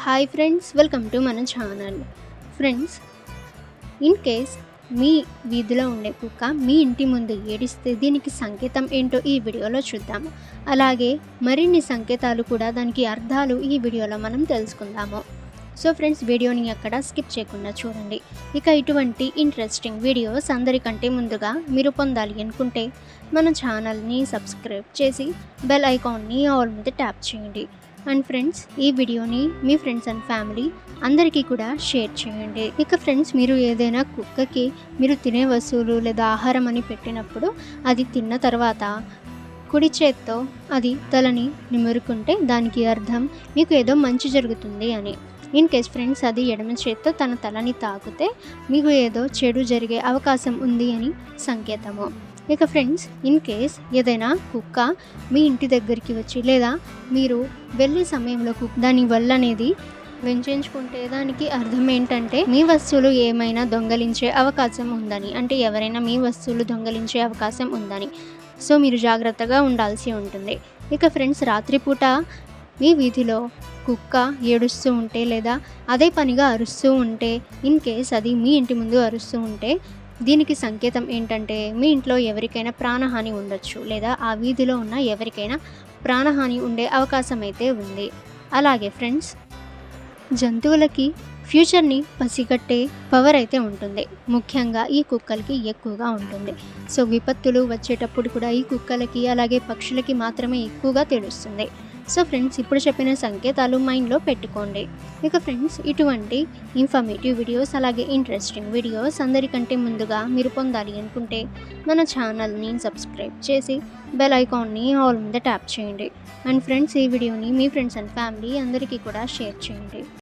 Hi friends welcome to మన channel friends in case మీ వీధిలో ఉండే కుక్క మీ ఇంటి ముందు ఏడిస్తే దీనికి సంకేతం ఏంటో ఈ వీడియోలో చూద్దాము. అలాగే మరిన్ని సంకేతాలు కూడా దానికి అర్థాలు ఈ వీడియోలో మనం తెలుసుకుందాము. సో ఫ్రెండ్స్ వీడియోని అక్కడ స్కిప్ చేయకుండా చూడండి. ఇక ఇటువంటి ఇంట్రెస్టింగ్ వీడియోస్ అందరికంటే ముందుగా మీరు పొందాలి అనుకుంటే మన ఛానల్ని సబ్స్క్రైబ్ చేసి బెల్ ఐకాన్ని ఆల్ మీద ట్యాప్ చేయండి. అండ్ ఫ్రెండ్స్ ఈ వీడియోని మీ ఫ్రెండ్స్ అండ్ ఫ్యామిలీ అందరికీ కూడా షేర్ చేయండి. ఇక ఫ్రెండ్స్ మీరు ఏదైనా కుక్కకి మీరు తినే వస్తువులు లేదా ఆహారం అని పెట్టినప్పుడు అది తిన్న తర్వాత కుడి చేత్తో అది తలని నిమురుకుంటే దానికి అర్థం మీకు ఏదో మంచి జరుగుతుంది అని. ఇన్ కేస్ ఫ్రెండ్స్ అది ఎడమ చేత్తో తన తలని తాకితే మీకు ఏదో చెడు జరిగే అవకాశం ఉంది అని సంకేతము. ఇక ఫ్రెండ్స్ ఇన్ కేస్ ఏదైనా కుక్క మీ ఇంటి దగ్గరికి వచ్చి లేదా మీరు వెళ్ళే సమయంలో కుక్ దాని వల్ల అనేది వెంచుకుంటే దానికి అర్థం ఏంటంటే మీ వస్తువులు ఏమైనా దొంగలించే అవకాశం ఉందని అంటే ఎవరైనా మీ వస్తువులు దొంగలించే అవకాశం ఉందని. సో మీరు జాగ్రత్తగా ఉండాల్సి ఉంటుంది. ఇక ఫ్రెండ్స్ రాత్రిపూట మీ వీధిలో కుక్క ఏడుస్తూ ఉంటే లేదా అదే పనిగా అరుస్తూ ఉంటే ఇన్ కేస్ అది మీ ఇంటి ముందు అరుస్తూ ఉంటే దీనికి సంకేతం ఏంటంటే మీ ఇంట్లో ఎవరికైనా ప్రాణహాని ఉండొచ్చు లేదా ఆ వీధిలో ఉన్న ఎవరికైనా ప్రాణహాని ఉండే అవకాశం అయితే ఉంది. అలాగే ఫ్రెండ్స్ జంతువులకి ఫ్యూచర్ని పసిగట్టే పవర్ అయితే ఉంటుంది. ముఖ్యంగా ఈ కుక్కలకి ఎక్కువగా ఉంటుంది. సో విపత్తులు వచ్చేటప్పుడు కూడా ఈ కుక్కలకి అలాగే పక్షులకి మాత్రమే ఎక్కువగా తెలుస్తుంది. సో ఫ్రెండ్స్ ఇప్పుడు చెప్పిన సంకేతాలు మైండ్లో పెట్టుకోండి. ఇక ఫ్రెండ్స్ ఇటువంటి ఇన్ఫర్మేటివ్ వీడియోస్ అలాగే ఇంట్రెస్టింగ్ వీడియోస్ అందరికంటే ముందుగా మీరు పొందాలి అనుకుంటే మన ఛానల్ని సబ్స్క్రైబ్ చేసి బెల్ ఐకాన్ని ఆల్ మీద ట్యాప్ చేయండి. అండ్ ఫ్రెండ్స్ ఈ వీడియోని మీ ఫ్రెండ్స్ అండ్ ఫ్యామిలీ అందరికీ కూడా షేర్ చేయండి.